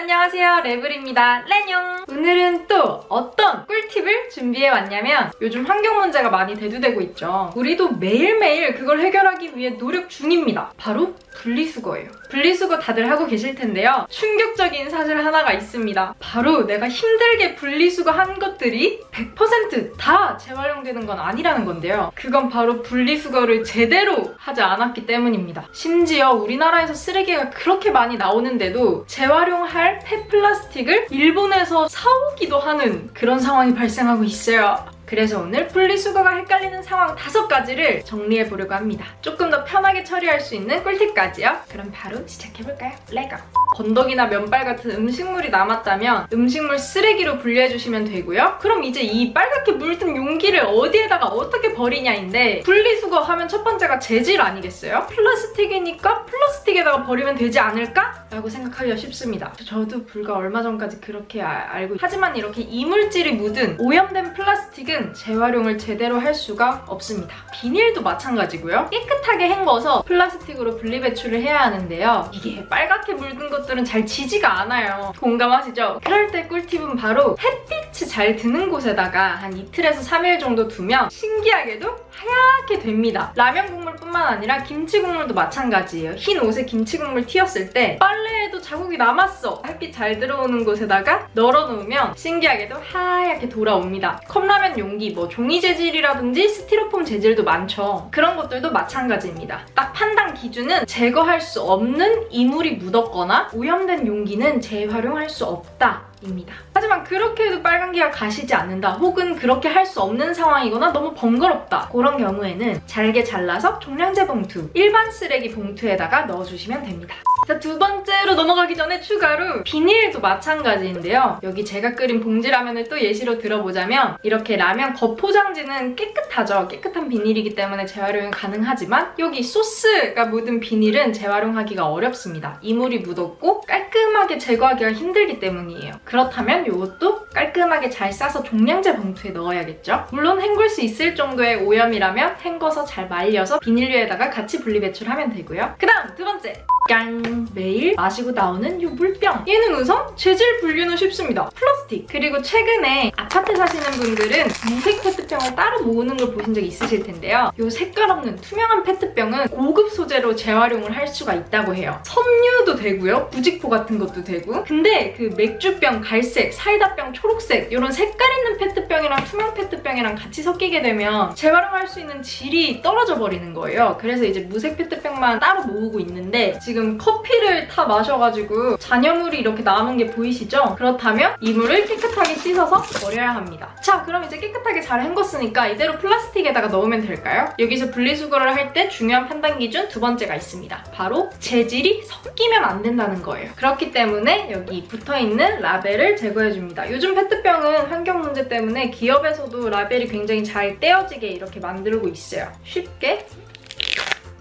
안녕하세요. 레블입니다. 렌용. 오늘은 또 어떤 꿀팁을 준비해 왔냐면 요즘 환경 문제가 많이 대두되고 있죠. 우리도 매일매일 그걸 해결하기 위해 노력 중입니다. 바로 분리수거예요. 분리수거 다들 하고 계실 텐데요. 충격적인 사실 하나가 있습니다. 바로 내가 힘들게 분리수거 한 것들이 100%다 재활용되는 건 아니라는 건데요. 그건 바로 분리수거를 제대로 하지 않았기 때문입니다. 심지어 우리나라에서 쓰레기가 그렇게 많이 나오는데도 재활용할 폐플라스틱을 일본에서 사오기도 하는 그런 상황이 발생하고 있어요. 그래서 오늘 분리수거가 헷갈리는 상황 다섯 가지를 정리해 보려고 합니다. 조금 더 편하게 처리할 수 있는 꿀팁까지요. 그럼 바로 시작해 볼까요? 레고. 건더기나 면발 같은 음식물이 남았다면 음식물 쓰레기로 분리해 주시면 되고요. 그럼 이제 이 빨갛게 물든 용기를 어디에다가 어떻게 버리냐인데 분리수거 하면 첫 번째가 재질 아니겠어요? 플라스틱이니까 플라스틱에다가 버리면 되지 않을까? 라고 생각하기가 쉽습니다. 저도 불과 얼마 전까지 그렇게 아- 알고 있- 하지만 이렇게 이물질이 묻은 오염된 플라스틱은 재활용을 제대로 할 수가 없습니다. 비닐도 마찬가지고요. 깨끗하게 헹궈서 플라스틱으로 분리배출을 해야 하는데요. 이게 빨갛게 물든 것들은 잘 지지가 않아요. 공감하시죠? 그럴 때 꿀팁은 바로 햇빛이 잘 드는 곳에다가 한 이틀에서 3일 정도 두면 신기하게도 하얗게 됩니다. 라면 국물뿐만 아니라 김치 국물도 마찬가지예요. 흰 옷에 김치 국물 튀었을 때 빨래에도 자국이 남았어. 햇빛 잘 들어오는 곳에다가 널어놓으면 신기하게도 하얗게 돌아옵니다. 컵라면 용 기, 뭐 종이 재질이라든지 스티로폼 재질도 많죠. 그런 것들도 마찬가지입니다. 딱 판단 기준은 제거할 수 없는 이물이 묻었거나 오염된 용기는 재활용할 수 없다. 입니다. 하지만 그렇게 해도 빨간기가 가시지 않는다 혹은 그렇게 할 수 없는 상황이거나 너무 번거롭다 그런 경우에는 잘게 잘라서 종량제 봉투 일반 쓰레기 봉투에다가 넣어주시면 됩니다. 자, 두 번째로 넘어가기 전에 추가로 비닐도 마찬가지인데요. 여기 제가 끓인 봉지라면을 또 예시로 들어보자면 이렇게 라면 겉 포장지는 깨끗하죠. 깨끗한 비닐이기 때문에 재활용이 가능하지만 여기 소스가 묻은 비닐은 재활용하기가 어렵습니다. 이물이 묻었고 깔끔하게 제거하기가 힘들기 때문이에요. 그렇다면 이것도 깔끔하게 잘 싸서 종량제 봉투에 넣어야겠죠. 물론 헹굴 수 있을 정도의 오염이라면 헹궈서 잘 말려서 비닐류에다가 같이 분리배출하면 되고요. 그 다음 두 번째 짠! 매일 마시고 나오는 이 물병. 얘는 우선 재질 분류는 쉽습니다. 플라스틱. 그리고 최근에 아파트 사시는 분들은 무색 페트병을 따로 모으는 걸 보신 적 있으실 텐데요. 이 색깔 없는 투명한 페트병은 고급 소재로 재활용을 할 수가 있다고 해요. 섬유도 되고요. 부직포 같은 것도 되고. 근데 그 맥주병 갈색, 사이다병 초록색 이런 색깔 있는 페트병이랑 투명 페트병이랑 같이 섞이게 되면 재활용할 수 있는 질이 떨어져 버리는 거예요. 그래서 이제 무색 페트병만 따로 모으고 있는데 지금 커피를 타 마셔가지고 잔여물이 이렇게 남은 게 보이시죠? 그렇다면 이 물을 깨끗하게 씻어서 버려야 합니다. 자, 그럼 이제 깨끗하게 잘 헹궜으니까 이대로 플라스틱에다가 넣으면 될까요? 여기서 분리수거를 할 때 중요한 판단 기준 두 번째가 있습니다. 바로 재질이 섞이면 안 된다는 거예요. 그렇기 때문에 여기 붙어있는 라벨을 제거해줍니다. 요즘 페트병은 환경 문제 때문에 기업에서도 라벨이 굉장히 잘 떼어지게 이렇게 만들고 있어요. 쉽게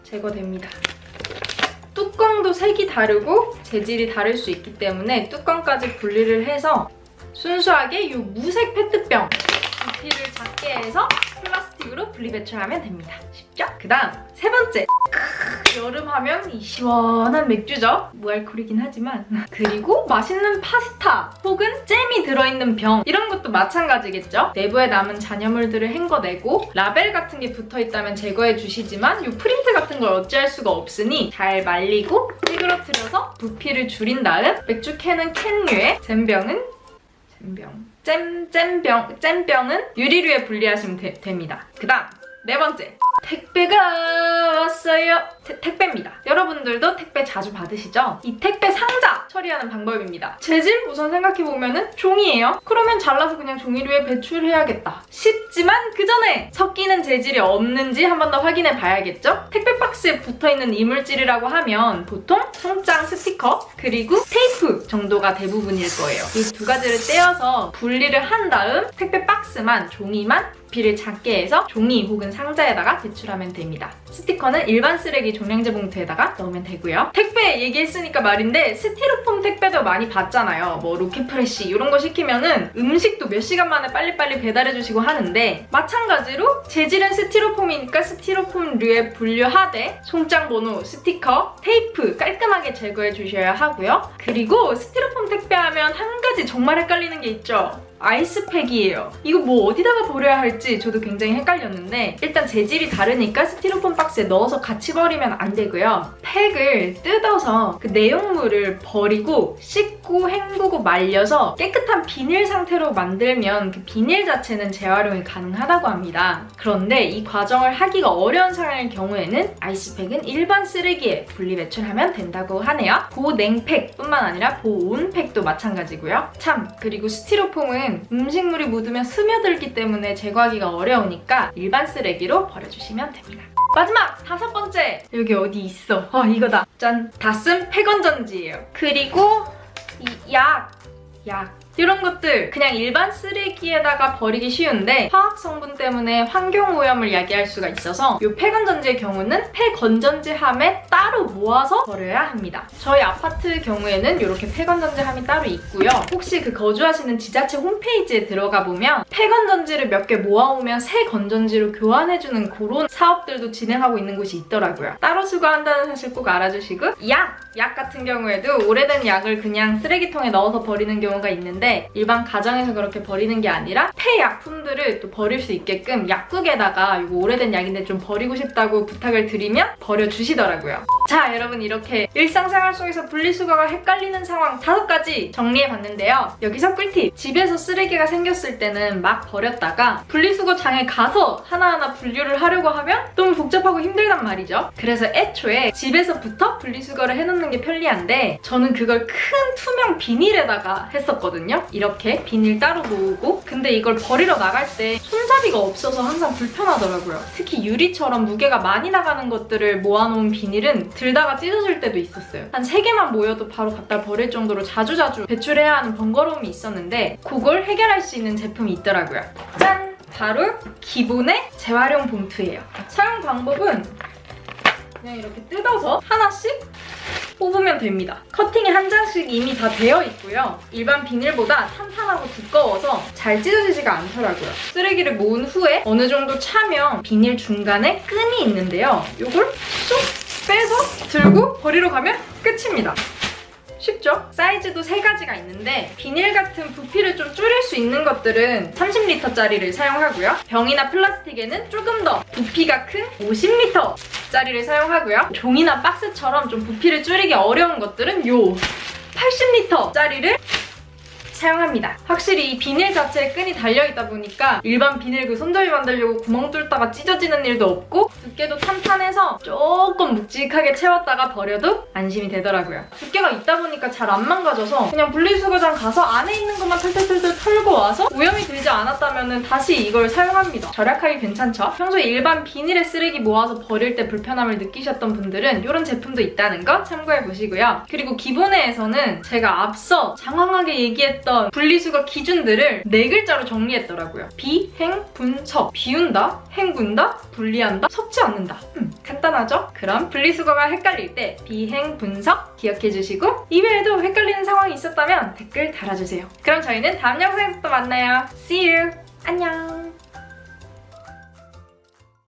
제거됩니다. 뚜껑도 색이 다르고 재질이 다를 수 있기 때문에 뚜껑까지 분리를 해서 순수하게 이 무색 페트병 부피를 작게 해서 플라스틱으로 분리 배출하면 됩니다. 쉽죠? 그 다음 세 번째 크, 여름 하면 이 시원한 맥주죠. 무알콜이긴 하지만 그리고 맛있는 파스타 혹은 잼이 들어있는 병 이런 것도 마찬가지겠죠. 내부에 남은 잔여물들을 헹궈내고 라벨 같은 게 붙어있다면 제거해 주시지만 이 프린트 같은 걸 어찌할 수가 없으니 잘 말리고 찌그러뜨려서 부피를 줄인 다음 맥주 캔은 캔류에 잼병은 잼병 잼, 잼병, 잼병은 유리류에 분리하시면 되- 됩니다. 그 다음 네 번째 택배가 왔어요. 태- 택배입니다. 여러분들도 택배 자주 받으시죠? 이 택배 상자 처리하는 방법입니다. 재질 우선 생각해보면 은 종이에요. 그러면 잘라서 그냥 종이류에 배출해야겠다. 쉽지만 그 전에 섞이는 재질이 없는지 한 번 더 확인해 봐야겠죠? 택배 박스에 붙어있는 이물질이라고 하면 보통 송장 스티커 그리고 테이프 정도가 대부분일 거예요. 이 두 가지를 떼어서 분리를 한 다음 택배 박스만 종이만 부피를 작게 해서 종이 혹은 상자에다가 배출하면 됩니다. 스티커는 일반 쓰레기 종량제 봉투에다가 넣으면 되고요. 택배 얘기했으니까 말인데 스티로폼 택배도 많이 받잖아요. 뭐 로켓프레시 이런 거 시키면은 음식도 몇 시간 만에 빨리빨리 배달해주시고 하는데 마찬가지로 재질은 스티로폼이니까 스티로폼류에 분류하되 송장 번호, 스티커, 테이프 깔끔하게 제거해 주셔야 하고요. 그리고 스티로폼 택배하면 한 가지 정말 헷갈리는 게 있죠. 아이스팩이에요. 이거 뭐 어디다가 버려야 할지 저도 굉장히 헷갈렸는데 일단 재질이 다르니까 스티로폼 박스에 넣어서 같이 버리면 안 되고요. 팩을 뜯어서 그 내용물을 버리고 씻고 헹구고 말려서 깨끗한 비닐 상태로 만들면 그 비닐 자체는 재활용이 가능하다고 합니다. 그런데 이 과정을 하기가 어려운 상황일 경우에는 아이스팩은 일반 쓰레기에 분리 배출하면 된다고 하네요. 고냉팩뿐만 아니라 고온팩도 마찬가지고요. 참 그리고 스티로폼은 음식물이 묻으면 스며들기 때문에 제거하기가 어려우니까 일반 쓰레기로 버려주시면 됩니다. 마지막 다섯 번째 여기 어디 있어? 아 이거다. 짠 다슴 폐건전지예요. 그리고 이 약, 약. 이런 것들 그냥 일반 쓰레기에다가 버리기 쉬운데 화학 성분 때문에 환경 오염을 야기할 수가 있어서 이 폐건전지의 경우는 폐건전지 함에 따로 모아서 버려야 합니다. 저희 아파트 경우에는 이렇게 폐건전지 함이 따로 있고요. 혹시 그 거주하시는 지자체 홈페이지에 들어가 보면 폐건전지를 몇 개 모아오면 새 건전지로 교환해주는 그런 사업들도 진행하고 있는 곳이 있더라고요. 따로 수거한다는 사실 꼭 알아주시고 약! 약 같은 경우에도 오래된 약을 그냥 쓰레기통에 넣어서 버리는 경우가 있는데 일반 가정에서 그렇게 버리는 게 아니라 폐약품들을 또 버릴 수 있게끔 약국에다가 이거 오래된 약인데 좀 버리고 싶다고 부탁을 드리면 버려주시더라고요. 자 여러분 이렇게 일상생활 속에서 분리수거가 헷갈리는 상황 다섯 가지 정리해봤는데요. 여기서 꿀팁! 집에서 쓰레기가 생겼을 때는 막 버렸다가 분리수거장에 가서 하나하나 분류를 하려고 하면 너무 복잡하고 힘들단 말이죠. 그래서 애초에 집에서부터 분리수거를 해놓는 게 편리한데 저는 그걸 큰 투명 비닐에다가 했었거든요. 이렇게 비닐 따로 모으고 근데 이걸 버리러 나갈 때 손잡이가 없어서 항상 불편하더라고요. 특히 유리처럼 무게가 많이 나가는 것들을 모아놓은 비닐은 들다가 찢어질 때도 있었어요. 한 3개만 모여도 바로 갖다 버릴 정도로 자주자주 배출해야 하는 번거로움이 있었는데 그걸 해결할 수 있는 제품이 있더라고요. 짠! 바로 기본의 재활용 봉투예요. 사용 방법은 그냥 이렇게 뜯어서 하나씩 뽑으면 됩니다. 커팅이 한 장씩 이미 다 되어 있고요. 일반 비닐보다 탄탄하고 두꺼워서 잘 찢어지지가 않더라고요. 쓰레기를 모은 후에 어느 정도 차면 비닐 중간에 끈이 있는데요. 이걸 쏙 빼서 들고 버리러 가면 끝입니다. 쉽죠? 사이즈도 세 가지가 있는데 비닐 같은 부피를 좀 줄일 수 있는 것들은 30리터짜리를 사용하고요. 병이나 플라스틱에는 조금 더 부피가 큰 50리터짜리를 사용하고요. 종이나 박스처럼 좀 부피를 줄이기 어려운 것들은 요 80리터짜리를 사용합니다. 확실히 이 비닐 자체에 끈이 달려있다 보니까 일반 비닐 그 손잡이 만들려고 구멍 뚫다가 찢어지는 일도 없고 두께도 탄탄해서 조금 묵직하게 채웠다가 버려도 안심이 되더라고요. 두께가 있다 보니까 잘 안 망가져서 그냥 분리수거장 가서 안에 있는 것만 털털털털 털고 와서 오염이 되지 않았다면 다시 이걸 사용합니다. 절약하기 괜찮죠? 평소에 일반 비닐에 쓰레기 모아서 버릴 때 불편함을 느끼셨던 분들은 이런 제품도 있다는 거 참고해 보시고요. 그리고 기본회에서는 제가 앞서 장황하게 얘기했던 분리수거 기준들을 네 글자로 정리했더라고요. 비행, 분석, 비운다, 헹군다, 분리한다, 섭지 않는다. 음, 간단하죠? 그럼 분리수거가 헷갈릴 때 비행, 분석 기억해 주시고 이외에도 헷갈리는 상황이 있었다면 댓글 달아주세요. 그럼 저희는 다음 영상에서 또 만나요. See you! 안녕!